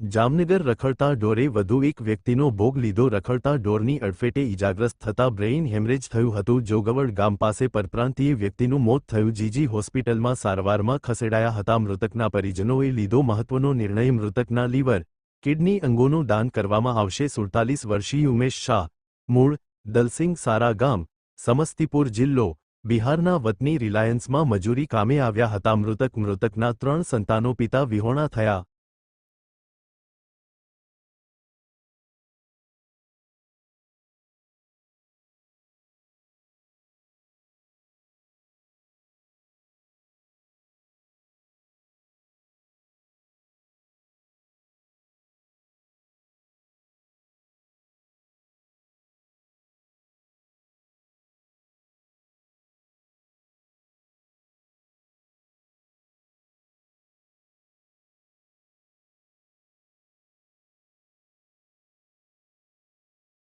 જામનગર રખડતા ઢોરે વધુ એક વ્યક્તિનો ભોગ લીધો. રખડતા ઢોરની અડફેટે ઇજાગ્રસ્ત થતા બ્રેઇન હેમરેજ થયું હતું. જોગવડ ગામ પાસે પરપ્રાંતીય વ્યક્તિનું મોત થયું. જીજી હોસ્પિટલમાં સારવારમાં ખસેડાયા હતા. મૃતકના પરિજનોએ લીધો મહત્વનો નિર્ણય. મૃતકના લીવર, કિડની અંગોનું દાન કરવામાં આવશે. સુડતાલીસ વર્ષીય ઉમેશ શાહ, મૂળ, દલસિંગ સારા ગામ, સમસ્તીપુર જિલ્લો, બિહારના વતની રિલાયન્સમાં મજૂરી કામે આવ્યા હતા. મૃતક, મૃતકના ત્રણ સંતાનો પિતા વિહોણા થયા.